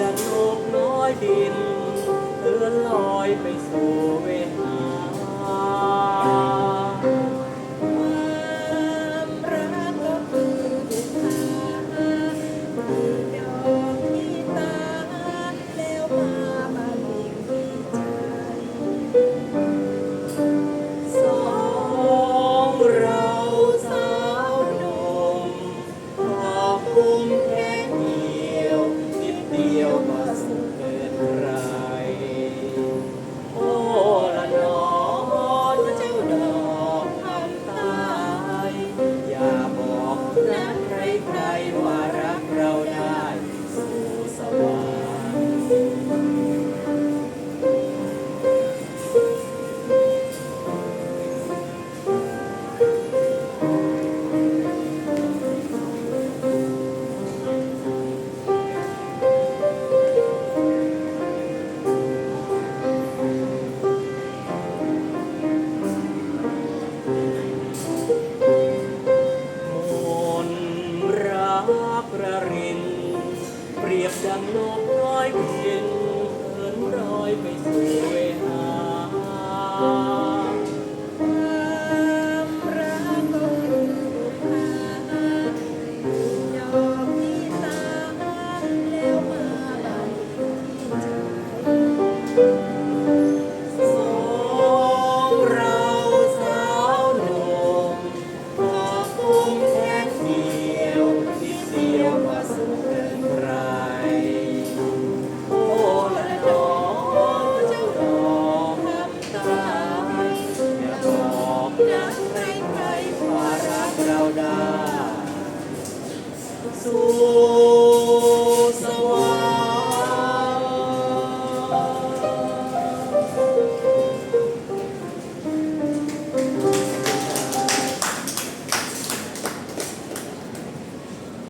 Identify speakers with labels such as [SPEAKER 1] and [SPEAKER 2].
[SPEAKER 1] ดันนกน้อยดินเอื้อลอยไปสู่เวหา กระริน เปรียบดังนกน้อยบินเหินลอยไปสู่เวหาความรักก็คือพาดอกที่ตาแล้วมาบัง So.